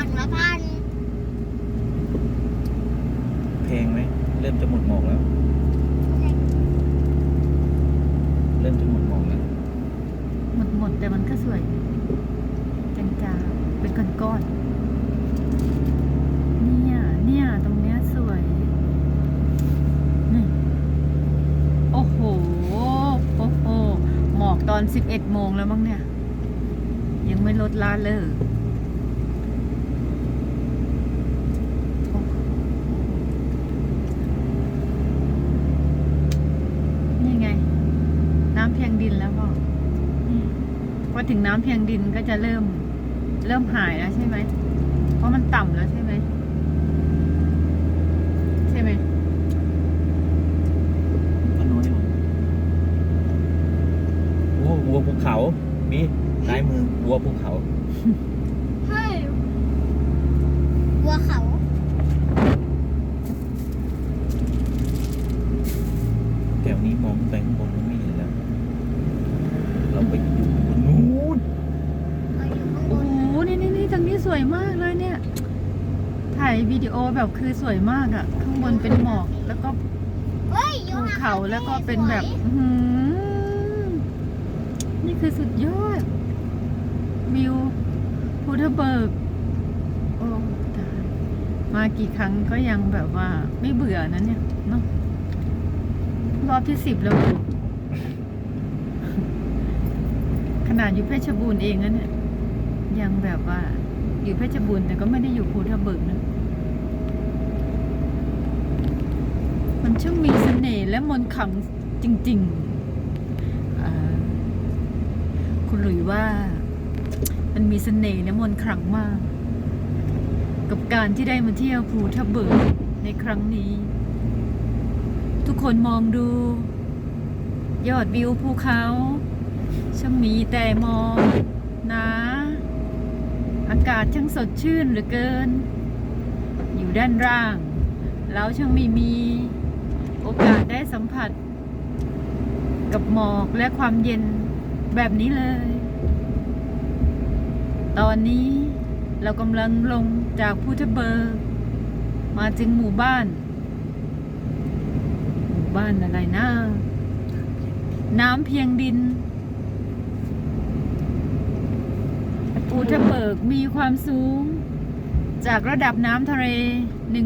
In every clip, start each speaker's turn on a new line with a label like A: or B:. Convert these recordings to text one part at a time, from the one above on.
A: ฝั่งละพัน
B: แพงไหมเริ่มจะหมดหมอกแล้ว เริ่มจะหมดหมอกแล้ว
C: หมดหมดแต่มันก็สวยจางๆเป็นก้อนๆเนี่ยเนี่ยตรงเนี้ยสวยนี่โอ้โหโอ้โหหมอกตอน 11โมงแล้วมั้งเนี่ย ยังไม่ลดลาเลยโอ้โหนี่ไง น้ำเพียงดินแล้วพ่อนี่พอ ถึงน้ำเพียงดินก็จะเริ่ม เริ่มหายแล้วใช่ไหม เพราะมันต่ำแล้วใช่ไหม ใช่ไหม
B: ก็น้อยลงโอ้วัวภูเขา มีซ้ายมือวัวภูเขา
A: เฮ้ยวัวเขา
B: แถวนี้มองไปข้างบนก็ไม่เห็นแล้ว เราไปอยู่บนนู้น
A: เราอยู่ข้างบ
C: โอ้
A: น
C: โห นี่นี่นี่ตรงนี้ส วยมากเลยเนี่ย ถ่ายวิดีโอแบบคือสวยมากอะข้างบนเป็นหมอกแล้วก็
A: เฮ้ยโย
C: ภู
A: นา
C: เขาแล้วก็เป็นแบบ
A: สวย
C: อื้อหือนี่คือสุดยอด วิวภูทะเบิกโอ้ตายมากี่ครั้งก็ยังแบบว่าไม่เบื่อนะเนี่ยเนาะรอบที่สิบแล้วอยู่ขนาดอยู่เพชรบูรณ์เองนะเนี่ยยังแบบว่า อยู่เพชรบูรณ์แต่ก็ไม่ได้อยู่ภูทะเบิกนะ มันช่างมีเสน่ห์และมนต์ขังจริงๆ คุณหลุยว่ามันมีเสน่ห์และมนต์ขลังมาก กับการที่ได้มาเที่ยวภูทับเบิกในครั้งนี้ ทุกคนมองดู ยอดวิวภูเขาช่างมีแต่มองหนา อากาศช่างสดชื่นเหลือเกิน อยู่ด้านล่าง แล้วช่างไม่มีโอกาสได้สัมผัส กับหมอกและความเย็นแบบนี้เลย ตอนนี้เรากำลังลงจากพุทธเบิกมาถึงหมู่บ้าน หมู่บ้านอะไรนะ น้ำเพียงดิน ภูทะเบิกมีความสูง จากระดับน้ำทะเล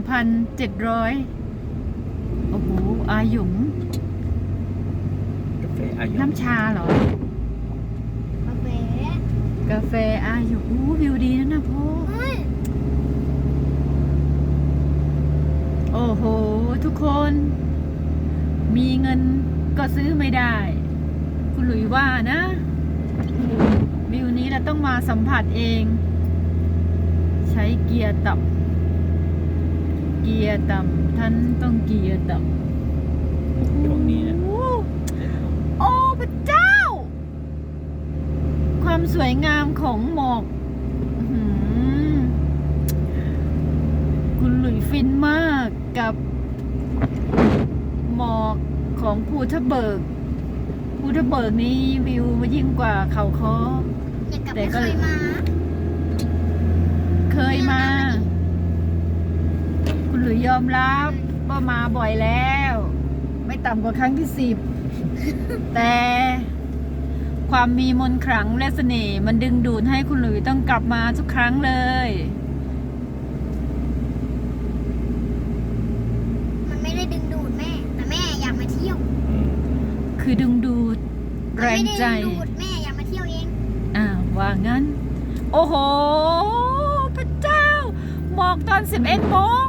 C: 1,700 โอ้โห อาหยุง
B: กาแฟอายุ
C: น้ำชาเหรอ
A: กาแฟ
C: กาแฟอาหยุงอู้วิวดีนะนะพ่อ
A: เฮ้ย
C: โอ้โห ทุกคน มีเงินก็ซื้อไม่ได้ คุณหลุยว่านะ วิวนี้เราต้องมาสัมผัสเอง ใช้เกียร์ต่ำเกียร์ต่ำท่านต้องเกียร์ต่ำ
B: ช่วงนี้นะ
C: โอ้โอ้พระเจ้า ความสวยงามของหมอกอื้อหือคุณหลุยฟินมากกับหมอกของภูทะเบิกภูทะเบิกนี้วิวยิ่งกว่าเขาคอ
A: อยากกลับ
C: แต่
A: ไม่
C: ก็
A: เคยมา
C: เคยมา คุณหลุยยอมรับว่ามาบ่อยแล้ว ไม่ต่ำกว่าครั้งที่สิบแต่ความมีมนต์ขลังและเสน่ห์มันดึงดูดให้คุณหลุยต้องกลับมาทุกครั้งเลย
A: มันไม่ได้ดึงดูดแม่ แต่แม่อยากมาเที่ยว
B: อืม
C: คือดึงดูด แรงใจ
A: มันไม่ได้ดึงดูด
C: ว่างั้น โอ้โห พระเจ้า หมอกตอน 11โมง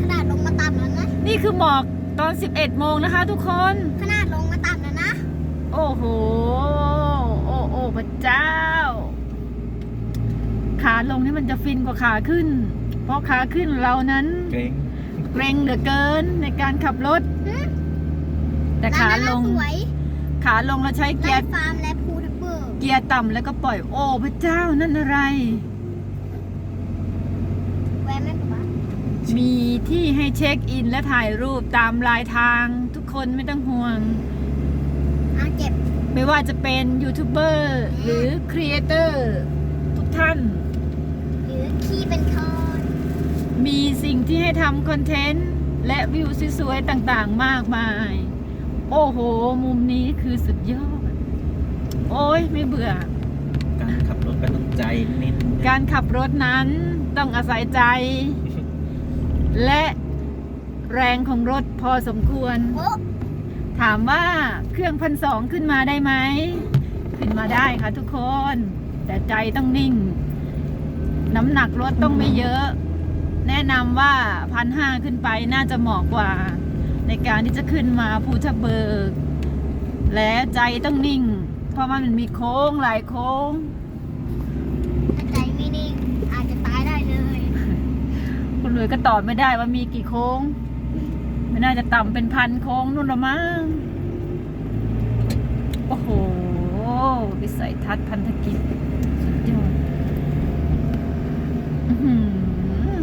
A: ขนาดลงมาต่ำแล้วนะ
C: นี่คือหมอกตอน 11โมงนะคะ ทุกคน
A: ขนาดลงมาต่ำแล้วนะ
C: โอ้โห โอ้โอ้พระเจ้า ขาลงนี่มันจะฟินกว่าขาขึ้น เพราะขาขึ้นเรานั้น
B: เกรง
C: เกรงเหลือเกินในการขับรถ
A: หืม
C: แต่ขาลง
A: ร้นนั้นน่ะสวย
C: ขาลงเราใช้เกี
A: ไล่
C: ยร์
A: ฟาร์มและภูทับเบิ ก
C: เกียร์ต่ำแล้วก็ปล่อยโอ้พระเจ้านั่นอะไร
A: แวะแม่ป๊าป๊า
C: มีที่ให้เช็คอินและถ่ายรูปตามลายทาง ทุกคนไม่ต้องห่วง
A: อะเก็บ
C: ไม่ว่าจะเป็นยูทูบเบอร์หรือครีเอเตอร์ทุกท่าน
A: หรือเป็นคอน
C: มีสิ่งที่ให้ทำคอนเทนต์ และวิวสวยๆต่างๆมากมาย โอ้โห มุมนี้คือสุดยอด โอ้ยไม่เบื่อ
B: การขับรถก็ต้องใจนิดนึง
C: การขับรถนั้นต้องอาศัยใจ และแรงของรถพอสมควร
A: โอ้
C: ถามว่าเครื่องพันสองขึ้นมาได้ไหม ขึ้นมาได้ค่ะทุกคน แต่ใจต้องนิ่ง น้ำหนักรถต้องไม่เยอะ แนะนำว่าพันห้าขึ้นไปน่าจะเหมาะกว่า ในการที่จะขึ้นมาภูทับเบิก และใจต้องนิ่ง เพราะว่ามันมีโค้งหลายโค้ง
A: ถ้าใจไม่นิ่งอาจจะตายได้เลย
C: คุณหลุยก็ตอบไม่ได้ว่ามีกี่โค้ง ไม่น่าจะต่ำเป็นพันโค้งนู่นหรอมั้งโอ้โหวิสัยทัศน์พันธกิจสุดยอดอื้อหือ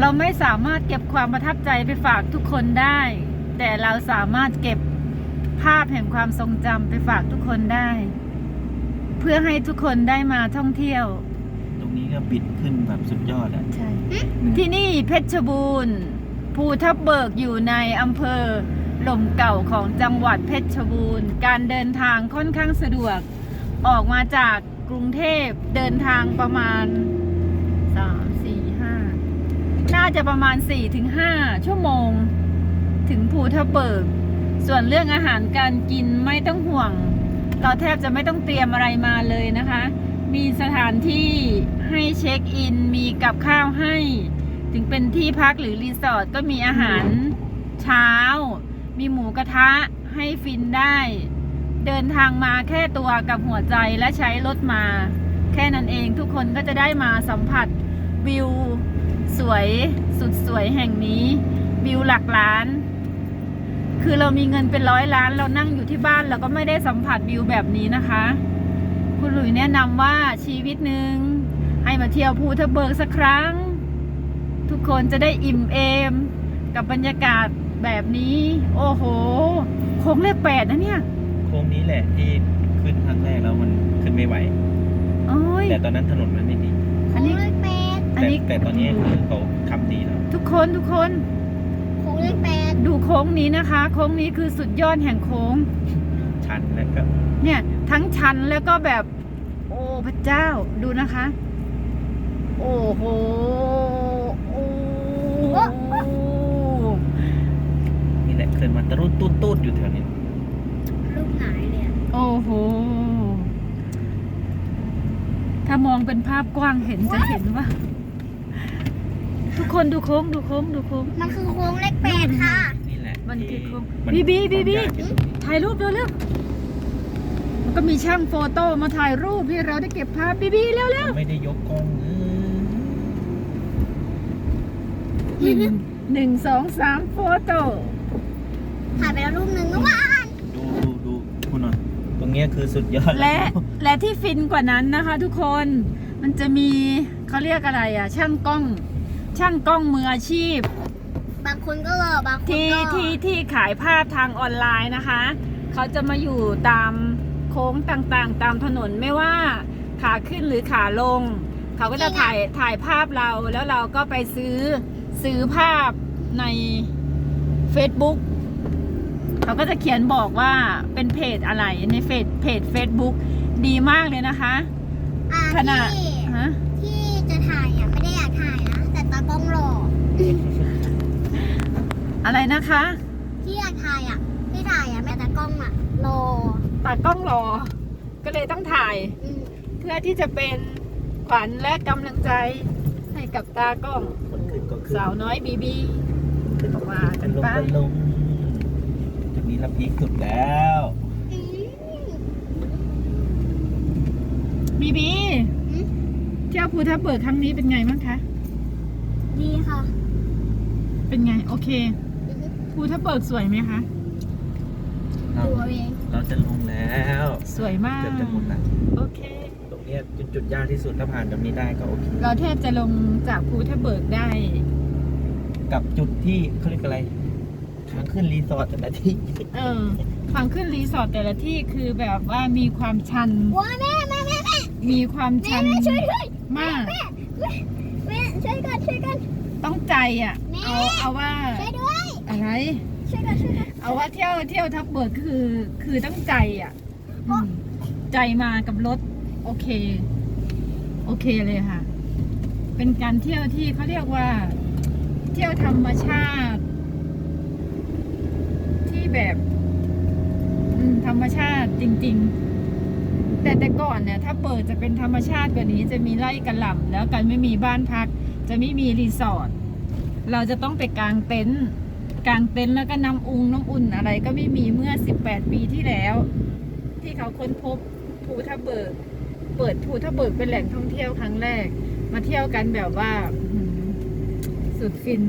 C: เราไม่สามารถเก็บความประทับใจไปฝากทุกคนได้ แต่เราสามารถเก็บ ภาพแห่งความทรงจำไปฝากทุกคนได้ เพื่อให้ทุกคนได้มาท่องเที่ยว
B: ตรงนี้ก็บิดขึ้นแบบสุดยอดอะ
C: ใช่ ที่นี่เพชรบูรณ์ภูทับเบิกอยู่ในอำเภอหล่มเก่าของจังหวัดเพชรบูรณ์ การเดินทางค่อนข้างสะดวก ออกมาจากกรุงเทพเดินทางประมาณ3 4 5น่าจะประมาณ4-5ชั่วโมง ถึงภูทับเบิก ส่วนเรื่องอาหารการกินไม่ต้องห่วง เราแทบจะไม่ต้องเตรียมอะไรมาเลยนะคะ มีสถานที่ให้เช็คอิน มีกับข้าวให้ ถึงเป็นที่พักหรือรีสอร์ทก็มีอาหารเช้า มีหมูกระทะให้ฟินได้ เดินทางมาแค่ตัวกับหัวใจและใช้รถมา แค่นั้นเองทุกคนก็จะได้มาสัมผัสวิวสวยสุดสวยแห่งนี้ วิวหลักล้าน คือเรามีเงินเป็นร้อยล้านเรานั่งอยู่ที่บ้านเราก็ไม่ได้สัมผัสวิวแบบนี้นะคะ คุณหลุยแนะนำว่าชีวิตหนึ่งให้มาเที่ยวภูทับเบิกสักครั้ง ทุกคนจะได้อิ่มเอม กับบรรยากาศแบบนี้ โอ้โห โค้งเลขแปดนะเนี่ย
B: โค้งนี้แหละที่ขึ้นครั้งแรกแล้วมันขึ้นไม่ไหว
C: โอ้ย
B: แต่ตอนนั้นถนนมันไม่ดี
C: อันนี้
A: โค้งเลขแปด
C: อัน
B: แต่
C: นี้
B: แต่ตอนนี้คือเขาทำดีแล้ว
C: ทุกคนทุกคน
A: โค้ งเลขแปด
C: ดูโค้งนี้นะคะ โค้งนี้คือสุดยอดแห่งโค้ง
B: ชันแล้วก็
C: เนี่ยทั้งชันแล้วก็แบบ โอ้พระเจ้าดูนะคะ โอ้โหโอ้โห
B: นี่แหละขึ้นมาตะรุดตูดตูดอยู่แถวนี้
A: รูปไหนเลยอะ
C: โอ้โห ถ้ามองเป็นภาพกว้างเห็นจะเห็นว่า ทุกคนดูโค้งดูโค้งดูโค้ง
A: มันคือโค้งเลขแปดค่ะ
B: นี่แหละ
C: มันคือโค้ง
B: มัน
C: บีบีบีบี
B: ความยากอยู่ตรงนี้
C: ถ่ายรูปดูเร็วมันก็มีช่างโฟโต้มาถ่ายรูปให้เราได้เก็บภาพบีบีเร็วเร็ว
B: ไม่ได้ยกกล้องเออ
C: หนึ่งหนึ่งสองสามโฟโต้
A: ถ่ายไปแล้วรูปหนึ่งเมื่อวาน
B: ดูดูดูคุณหน่อยตรงเนี้ยคือสุดยอด
C: และและที่ฟินกว่านั้นนะคะ ทุกคนมันจะมีเขาเรียกอะไรอะ ช่างกล้อง ช่างกล้องมืออาชีพ
A: บางคนก็หล่อบางคน
C: ที่
A: ก็
C: ที่ที่ขายภาพทางออนไลน์นะคะ เขาจะมาอยู่ตามโค้งต่างๆ ตามถนนไม่ว่าขาขึ้นหรือขาลง เขาก็จะถ่ายถ่ายภาพเราแล้วเราก็ไปซื้อซื้อภาพใน Facebook เขาก็จะเขียนบอกว่าเป็นเพจอะไรในเฟซเพจ Facebook ดีมากเลยนะคะ
A: อ่า
C: ขณะ
A: ที่
C: ฮะ
A: ที่จะถ่ายอะไม่ได้อยากถ่ายนะ แต่ตากล้องหล่อ
C: อะไรนะคะ
A: ที่อยากถ่ายอะที่ถ่ายอะแม่ตากล้องอะหล่อ
C: ตากล้องรอ ก็เลยต้องถ่าย
A: อืม
C: เพื่อที่จะเป็นขวัญและกำลังใจให้กับตากล้อง
B: คนขึ้นก็ขึ้น
C: สาวน้อยบีบี ขึ้นออกมากัน
B: ลง
C: ไป
B: กันลงจุดนี้ละพีคสุดแล้ว
A: อืม
C: บีบี
A: อืม
C: เที่ยวภูทับเบิกครั้งนี้เป็นไงบ้างคะ
A: ดีค่ะ
C: เป็นไงโอเค
A: อือฮึ
C: ภูทับเบิกสวยไหมคะ
B: เรา
A: ดูเอาเอง
B: เราจะลงแล้ว
C: สวยมาก
B: เกือบจะหมดละ
C: โอเค
B: ตรงเนี้ยจุดจุดยากที่สุดถ้าผ่านตรงนี้ได้ก็โอเค
C: เราแทบจะลงจากภูทับเบิกได้
B: กับจุดที่เขาเรียกอะไรทางขึ้นรีสอร์ทแต่ละที่
C: เออทางขึ้นรีสอร์ทแต่ละที่คือแบบว่ามีความชัน
A: ว้าแม่แม่แม่แม่
C: มีความ
A: แม่
C: ชัน
A: แม่ช่วยด้วย
C: มาก
A: แม่แม่แม่ช่วยกันช่วยกัน
C: ต้องใจอะ
A: แม่
C: เอาเอาว่า
A: ช่วยด้วย
C: อะไร
A: ช่วยกันช่วยกัน
C: เอาว่าเที่ยวเที่ยวทับเบิกคือ คือต้องใจอะอืมใจมากับรถ โอเค โอเคเลยค่ะ เป็นการเที่ยวที่เขาเรียกว่า เที่ยวธรรมชาติ ที่แบบ อืม ธรรมชาติจริง ๆ แต่แต่ก่อนเนี่ย ถ้าเปิดจะเป็นธรรมชาติกว่านี้ จะมีไร่กระหล่ำแล้วกันไม่มีบ้านพัก จะไม่มีรีสอร์ทเราจะต้องไปกางเต็นท์ กางเต็นท์แล้วก็น้ำอุงน้ำอุ่นอะไรก็ไม่มีเมื่อ 18 ปีที่แล้ว ที่เขาค้นพบภูทับเบิก เปิดภูทับเบิกเป็นแหล่งท่องเที่ยวครั้งแรก มาเที่ยวกันแบบว่าสุดฟิน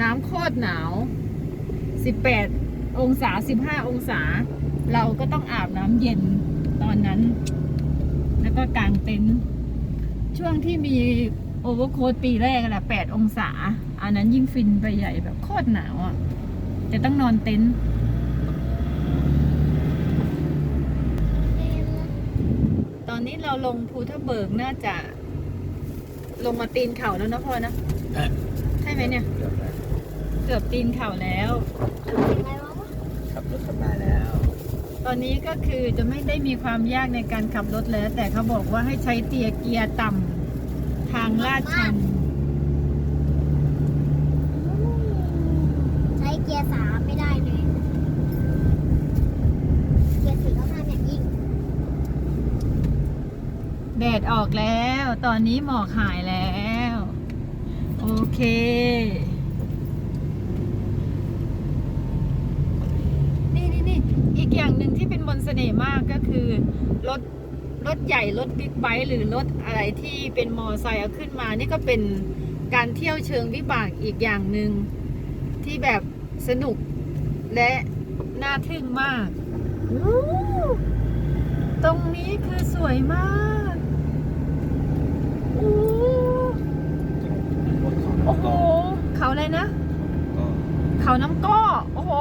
C: น้ำโคตรหนาว 18 องศา 15 องศา เราก็ต้องอาบน้ำเย็นตอนนั้น แล้วก็กางเต็นท์ช่วงที่มีโอเวอร์โค้ดปีแรกแหละ8องศา อันนั้นยิ่งฟินไปใหญ่แบบโคตรหนาวอะจะต้องนอนเต็นท์ตอนนี้เราลงภูทับเบิกน่าจะ ลงมาตีนเขาแล้วนะพ่อนะ
B: เอ๊ะ
C: ใช่ไหมเนี่ย
B: เกือบแล้ว
C: เกือบตีนเขาแล้ว
A: อะไรวะ
B: ขับรถกลับมาแล้ว
C: ตอนนี้ก็คือจะไม่ได้มีความยากในการขับรถแล้ว แต่เขาบอกว่าให้ใช้เตียเกียร์ต่ำทางลาดชัน
A: ใช้ เกียร์สามไม่ได้เลย เกียร์สี่ก็ห้ามอย่างยิ่ง
C: แดดออกแล้ว ตอนนี้หมอกหายแล้ว โอเค นี่นี่นี่อีกอย่างหนึ่งที่เป็นมนต์เสน่ห์มากก็คือ รถ รถใหญ่ รถบิ๊กไบค์หรือรถอะไรที่เป็นมอไซค์เอาขึ้นมา นี่ก็เป็นการเที่ยวเชิงวิบากอีกอย่างหนึ่งที่แบบ สนุกและน่าทึ่งมากอู้ตรงนี้คือสวยมากอู้โอ้โห เขาอะไรนะ
B: ก็
C: เขาน้ำก้อ โอ้โห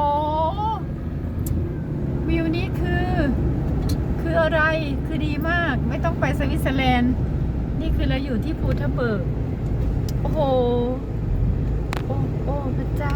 C: วิวนี้คือ คืออะไร คือดีมาก ไม่ต้องไปสวิตเซอร์แลนด์ นี่คือเราอยู่ที่ภูทับเบิก โอ้โห โอ้โอ้พระเจ้า